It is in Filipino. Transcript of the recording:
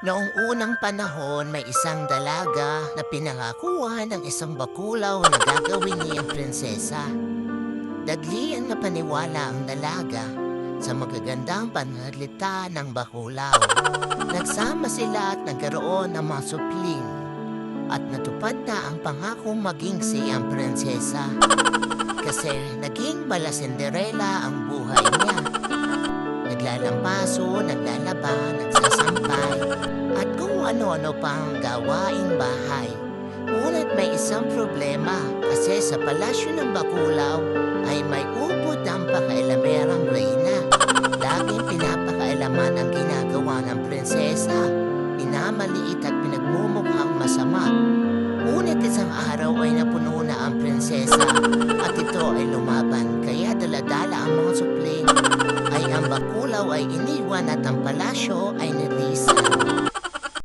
Noong unang panahon, may isang dalaga na pinangakuhan ng isang bakulaw na gagawin niyang prinsesa. Daglian na paniwala ang dalaga sa magagandang panalita ng bakulaw. Nagsama sila at nagkaroon ng mga supling at natupad na ang pangakong maging siyang prinsesa. Kasi naging mala Cinderella ang buhay niya. Naglalampaso, naglalaba, ano-ano pang gawaing bahay. Ngunit may isang problema kasi sa palasyo ng Bakulaw ay may upod ang pakailamerang reyna. Laging pinapakailaman ang ginagawa ng prinsesa, pinamaliit at pinagmumukhang masama. Ngunit isang araw ay napuno na ang prinsesa at ito ay lumaban kaya daladala ang mga supling ay ang bakulaw ay iniwan at ang palasyo ay